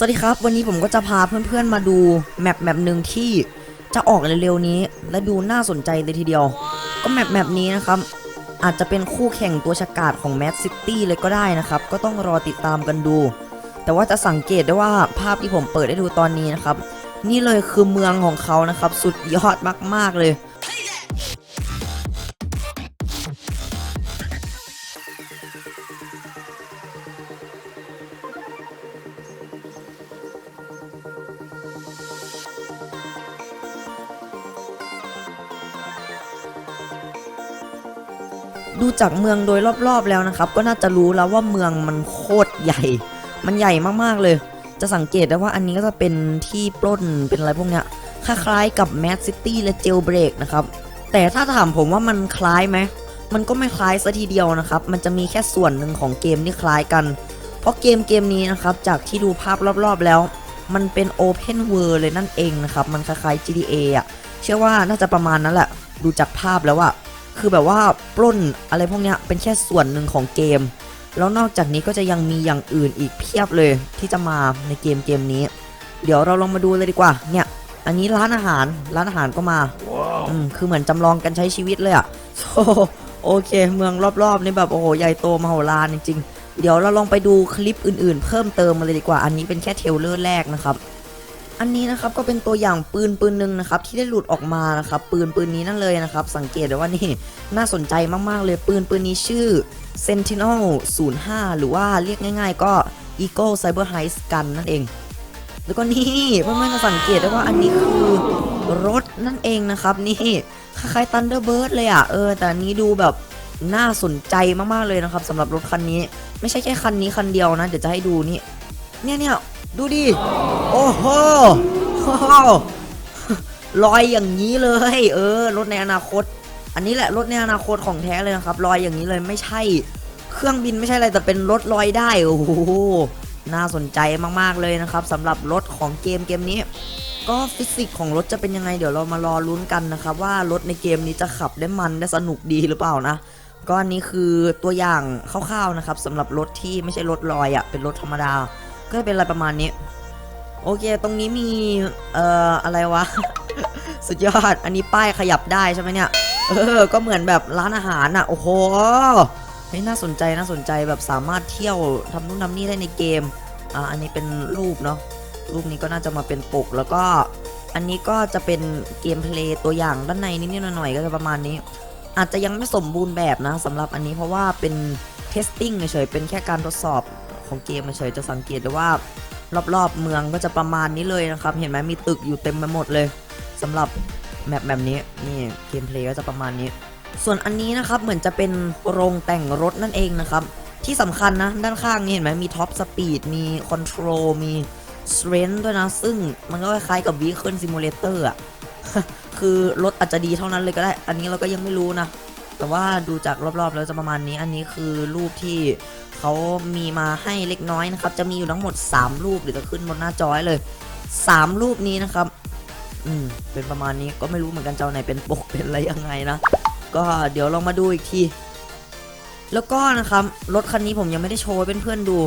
สวัสดีครับ วันนี้ผมก็จะพาเพื่อนๆมาดูแมปแมปหนึ่งที่จะออกเร็วๆนี้ และดูน่าสนใจเลยทีเดียว ก็แมปแมปนี้นะครับ อาจจะเป็นคู่แข่งตัวฉกาจของแม d ซิตี้เลยก็ได้นะครับ ก็ต้องรอติดตามกันดู แต่ว่าจะสังเกตได้ว่าภาพที่ผมเปิดให้ดูตอนนี้นะครับ นี่เลยคือเมืองของเขานะครับ สุดยอดมากๆเลย ดูจากเมืองโดยรอบๆแล้วนะครับ ก็น่าจะรู้แล้วว่าเมืองมันโคตรใหญ่ มันใหญ่มากๆเลย จะสังเกตได้ว่าอันนี้ก็จะเป็นที่ปล้นเป็นอะไรพวกเนี้ยคล้ายๆกับแม d ซิตี้และเจลเบรกนะครับ แต่ถ้าถามผมว่ามันคล้ายไหมมันก็ไม่คล้ายซะทีเดียวนะครับ มันจะมีแค่ส่วนหนึ่งของเกมที่คล้ายกัน เพราะเกมเกมนี้นะครับ จากที่ดูภาพรอบๆแล้ว มันเป็น Open World เลยนั่นเองนะครับ มันคล้ายๆ GTA อะ เชื่อว่าน่าจะประมาณนั้นแหละ ดูจากภาพแล้วอะ คือแบบว่าปล้นอะไรพวกเนี้ยเป็นแค่ส่วนหนึ่งของเกม แล้วนอกจากนี้ก็จะยังมีอย่างอื่นอีกเพียบเลยที่จะมาในเกมเกมนี้ เดี๋ยวเราลองมาดูเลยดีกว่า เนี่ย อันนี้ร้านอาหารร้านอาหารก็มาอืมคือเหมือนจำลองกันใช้ชีวิตเลยอะโอ้โหโอเค เมืองรอบๆนี่แบบโอ้โหใหญ่โตมโหฬารจริงๆเดี๋ยวเราลองไปดูคลิปอื่นๆ เพิ่มเติมมาเลยดีกว่า อันนี้เป็นแค่เทรลเลอร์แรกนะครับ อันนี้นะครับก็เป็นตัวอย่างปืนปืนหนึ่งนะครับที่ได้หลุดออกมานะครับปืนปืนนี้นั่นเลยนะครับ สังเกตได้ว่านี่น่าสนใจมากๆเลยปืนปืนนี้ชื่อ Sentinel 05 หรือว่าเรียกง่าย ๆ ก็ Eagle Cyber Heist Gun นั่นเอง แล้วก็นี่เพื่อนๆจะสังเกตได้ว่าอันนี้คือรถนั่นเองนะครับ นี่คล้ายๆ Thunderbird เลยอะเออแต่อันนี้ดูแบบน่าสนใจมากๆเลยนะครับสำหรับรถคันนี้ ไม่ใช่แค่คันนี้คันเดียวนะเดี๋ยวจะให้ดูนี่เนี่ยเนี่ย ดูดิโอ้โหโอ้โหลอยอย่างนี้เลย เออ รถในอนาคต อันนี้แหละรถในอนาคตของแท้เลยนะครับ ลอยอย่างนี้เลยไม่ใช่ เครื่องบินไม่ใช่อะไรแต่เป็นรถลอยได้ โอ้โห น่าสนใจมากๆเลยนะครับสำหรับรถของเกมเกมนี้ ก็ฟิสิกส์ของรถจะเป็นยังไง เดี๋ยวเรามารอลุ้นกันนะครับ ว่ารถในเกมนี้จะขับได้มันได้สนุกดีหรือเปล่านะก็อันนี้คือตัวอย่างคร่าวๆนะครับสำหรับรถที่ไม่ใช่รถลอยอะ่ะเป็นรถธรรมดา ก็เป็นอะไรประมาณนี้ โอเค ตรงนี้มี เอ่อ อะไรวะ สุดยอด อันนี้ป้ายขยับได้ใช่ไหมเนี่ย เออ ก็เหมือนแบบร้านอาหารอะ โอ้โหเฮ้ยน่าสนใจน่าสนใจแบบสามารถเที่ยวทำนู่นทำนี่ได้ในเกม อ่า อันนี้เป็นรูปเนาะ รูปนี้ก็น่าจะมาเป็นปก แล้วก็ อันนี้ก็จะเป็นเกมเพลย์ตัวอย่างด้านในนิดๆหน่อยๆก็จะประมาณนี้ อาจจะยังไม่สมบูรณ์แบบนะสำหรับอันนี้เพราะว่าเป็นเทสติ้งเฉยๆเป็นแค่การทดสอบ ของเกมเฉยจะสังเกตได้ว่ารอบๆเมืองก็จะประมาณนี้เลยนะครับ เห็นไหมมีตึกอยู่เต็มไปหมดเลยสำหรับแมปแบบนี้นี่เกมเพลย์ก็จะประมาณนี้ ส่วนอันนี้นะครับเหมือนจะเป็นโรงแต่งรถนั่นเองนะครับ ที่สำคัญนะ ด้านข้างนี่เห็นไหมมีท็อปสปีดมีคอนโทรลมีสเตรนท์ด้วยนะ ซึ่งมันก็คล้ายๆกับ Vehicle Simulator อะคือรถอาจจะดีเท่านั้นเลยก็ได้ อันนี้เราก็ยังไม่รู้นะ แต่ว่าดูจากรอบๆแล้วจะประมาณนี้ อันนี้คือรูปที่ เขามีมาให้เล็กน้อยนะครับ จะมีอยู่ทั้งหมด 3 รูปเดี๋ยวจะขึ้นบนหน้าจอให้เลย 3 รูปนี้นะครับ อืม เป็นประมาณนี้ก็ไม่รู้เหมือนกันเจ้าไหนเป็นปกเป็นอะไรยังไงนะ ก็เดี๋ยวลองมาดูอีกที แล้วก็นะครับ รถคันนี้ผมยังไม่ได้โชว์เพื่อนๆดู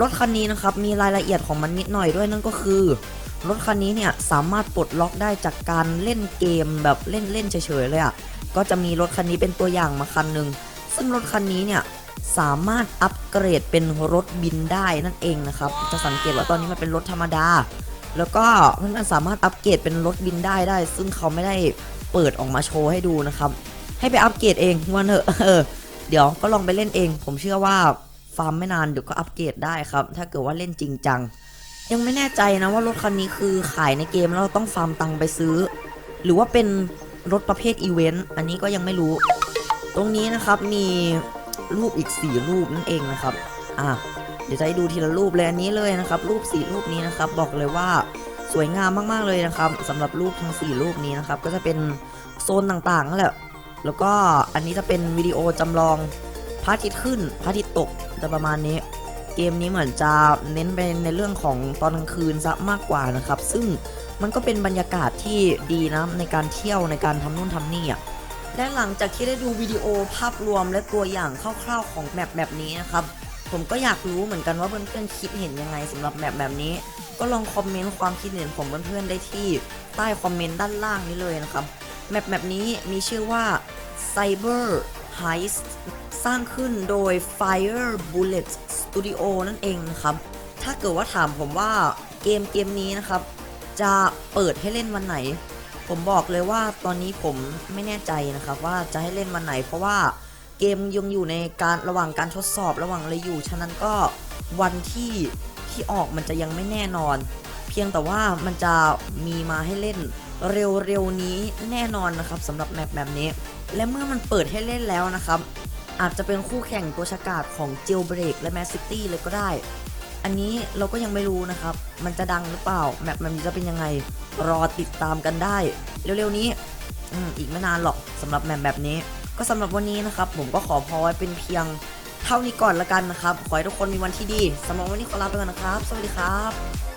รถคันนี้นะครับ มีรายละเอียดของมันนิดหน่อยด้วยนั่นก็คือ รถคันนี้เนี่ยสามารถปลดล็อกได้จากการเล่นเกมแบบเล่นเล่นเฉยๆเลยอะ่ะ ก็จะมีรถคันนี้เป็นตัวอย่างมาคันหนึ่งซึ่งรถคันนี้เนี่ย สามารถอัปเกรดเป็นรถบินได้นั่นเองนะครับ จะสังเกตว่าตอนนี้มันเป็นรถธรรมดา แล้วก็มันสามารถอัปเกรดเป็นรถบินได้ได้ ซึ่งเขาไม่ได้เปิดออกมาโชว์ให้ดูนะครับ ให้ไปอัปเกรดเองว่าเถอะเออเดี๋ยวก็ลองไปเล่นเอง ผมเชื่อว่าฟาร์มไม่นานเดี๋ยวก็อัปเกรดได้ครับ ถ้าเกิดว่าเล่นจริงจัง ยังไม่แน่ใจนะว่ารถคันนี้คือขายในเกมแล้วเราต้องฟาร์มตังค์ไปซื้อ หรือว่าเป็นรถประเภทอีเวนต์อันนี้ก็ยังไม่รู้ ตรงนี้นะครับมี รูปอีก 4 รูปนั่นเองนะครับ อะ เดี๋ยวจะให้ดูทีละรูปเลยอันนี้เลยนะครับ รูป 4 รูปนี้นะครับ บอกเลยว่าสวยงามมากๆเลยนะครับสำหรับรูปทั้ง 4 รูปนี้นะครับ ก็จะเป็นโซนต่างๆนั่นแหละ แล้วก็อันนี้จะเป็นวิดีโอจำลองพระอาทิตย์ขึ้นพระอาทิตย์ตกจะประมาณนี้ เกมนี้เหมือนจะเน้นไปในเรื่องของตอนกลางคืนซะมากกว่านะครับ ซึ่งมันก็เป็นบรรยากาศที่ดีนะในการเที่ยวในการทำนู่นทำนี่อะ และหลังจากที่ได้ดูวิดีโอภาพรวมและตัวอย่างคร่าวๆของแมปแบบนี้นะครับ ผมก็อยากรู้เหมือนกันว่าเพื่อนๆคิดเห็นยังไงสำหรับแมปแบบนี้ ก็ลองคอมเมนต์ความคิดเห็นของเพื่อนๆได้ที่ใต้คอมเมนต์ด้านล่างนี้เลยนะครับแมปแมปนี้มีชื่อว่า Cyber Heist สร้างขึ้นโดย Fire Bullet Studio นั่นเองนะครับ ถ้าเกิดว่าถามผมว่าเกมเกมนี้นะครับ จะเปิดให้เล่นวันไหน ผมบอกเลยว่าตอนนี้ผมไม่แน่ใจนะครับว่าจะให้เล่นวันไหน เพราะว่าเกมยังอยู่ในการระหว่างการทดสอบระหว่างเลยอยู่ ฉะนั้นก็วันที่ที่ออกมันจะยังไม่แน่นอน เพียงแต่ว่ามันจะมีมาให้เล่นเร็วๆนี้แน่นอนนะครับสำหรับแมปแบบนี้ และเมื่อมันเปิดให้เล่นแล้วนะครับ อาจจะเป็นคู่แข่งตัวฉกาจของ Jailbreak และ Mad City เลยก็ได้ อันนี้เราก็ยังไม่รู้นะครับ มันจะดังหรือเปล่าแมปมันจะเป็นยังไงรอติดตามกันได้ เร็วๆนี้อืมอีกไม่นานหรอกสำหรับแมปแบบนี้ ก็สำหรับวันนี้นะครับ ผมก็ขอพอไว้เป็นเพียงเท่านี้ก่อนละกันนะครับ ขอให้ทุกคนมีวันที่ดีสำหรับวันนี้ขอลาไปก่อนนะครับ สวัสดีครับ